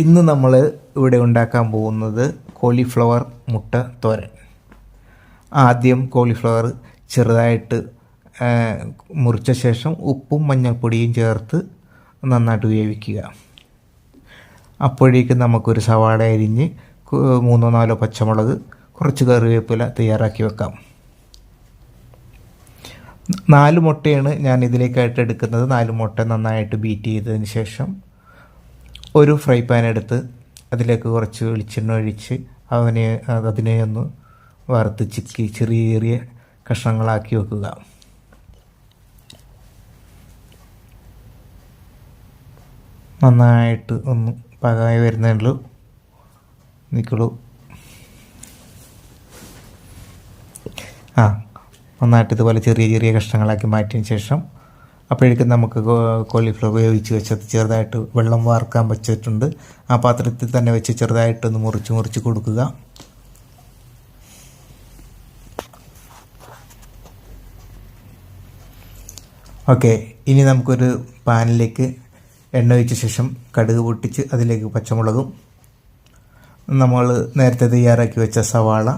ഇന്ന് നമ്മൾ ഇവിടെ ഉണ്ടാക്കാൻ പോകുന്നത് കോളിഫ്ലവർ മുട്ട തോരൻ. ആദ്യം കോളിഫ്ലവർ ചെറുതായിട്ട് മുറിച്ച ശേഷം ഉപ്പും മഞ്ഞൾപ്പൊടിയും ചേർത്ത് നന്നായിട്ട് വേവിക്കുക. അപ്പോഴേക്കും നമുക്കൊരു സവാള അരിഞ്ഞ് മൂന്നോ നാലോ പച്ചമുളക് കുറച്ച് കറിവേപ്പില തയ്യാറാക്കി വെക്കാം. നാല് മുട്ടയാണ് ഞാൻ ഇതിലേക്കായിട്ട് എടുക്കുന്നത്. നാല് മുട്ട നന്നായിട്ട് ബീറ്റ് ചെയ്തതിന് ശേഷം ഒരു ഫ്രൈ പാൻ എടുത്ത് അതിലേക്ക് കുറച്ച് വെളിച്ചെണ്ണ ഒഴിച്ച് അവനെ അതിനെ ഒന്ന് വറുത്ത് ചിക്കി ചെറിയ ചെറിയ കഷ്ണങ്ങളാക്കി വെക്കുക. നന്നായിട്ട് ഒന്ന് പാകമായി വരുന്നുള്ളൂ നിൽക്കുള്ളൂ ആ നന്നായിട്ട് ഇതുപോലെ ചെറിയ ചെറിയ കഷ്ണങ്ങളാക്കി മാറ്റിയതിന് ശേഷം അപ്പോഴേക്കും നമുക്ക് കോളിഫ്ലവർ വേവിച്ച് വെച്ചത് ചെറുതായിട്ട് വെള്ളം വാർക്കാൻ വെച്ചിട്ടുണ്ട്. ആ പാത്രത്തിൽ തന്നെ വെച്ച് ചെറുതായിട്ടൊന്ന് മുറിച്ച് മുറിച്ച് കൊടുക്കുക. ഓക്കെ ഇനി നമുക്കൊരു പാനിലേക്ക് എണ്ണ ഒഴിച്ച ശേഷം കടുക് പൊട്ടിച്ച് അതിലേക്ക് പച്ചമുളകും നമ്മൾ നേരത്തെ തയ്യാറാക്കി വെച്ച സവാള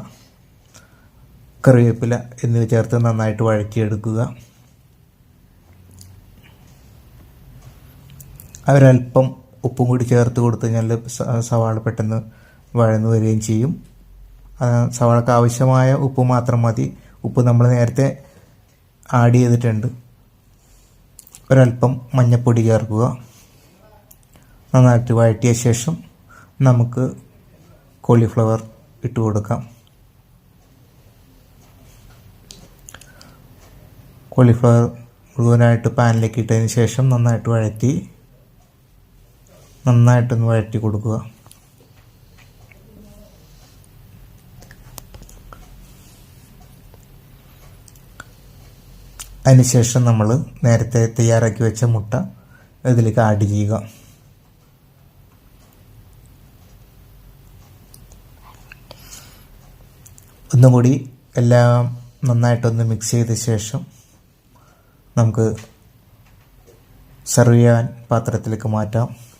കറിവേപ്പില എന്നിവ ചേർത്ത് നന്നായിട്ട് വഴറ്റിയെടുക്കുക. ഒരല്പം ഉപ്പും കൂടി ചേർത്ത് കൊടുത്തു കഴിഞ്ഞാൽ സവാള പെട്ടെന്ന് വഴന്നു വരികയും ചെയ്യും. സവാളക്ക് ആവശ്യമായ ഉപ്പ് മാത്രം മതി. ഉപ്പ് നമ്മൾ നേരത്തെ ആഡ് ചെയ്തിട്ടുണ്ട്. ഒരല്പം മഞ്ഞപ്പൊടി ചേർക്കുക. നന്നായിട്ട് വഴറ്റിയ ശേഷം നമുക്ക് കോളിഫ്ലവർ ഇട്ട് കൊടുക്കാം. കോളിഫ്ലവർ മുഴുവനായിട്ട് പാനിലേക്ക് ഇട്ടതിന് ശേഷം നന്നായിട്ട് വഴറ്റി നന്നായിട്ടൊന്ന് വഴറ്റി കൊടുക്കുക. അതിനുശേഷം നമ്മൾ നേരത്തെ തയ്യാറാക്കി വെച്ച മുട്ട ഇതിലേക്ക് ആഡ് ചെയ്യുക. ഒന്നുകൂടി എല്ലാം നന്നായിട്ടൊന്ന് മിക്സ് ചെയ്ത ശേഷം നമുക്ക് സെർവ് ചെയ്യാൻ പാത്രത്തിലേക്ക് മാറ്റാം.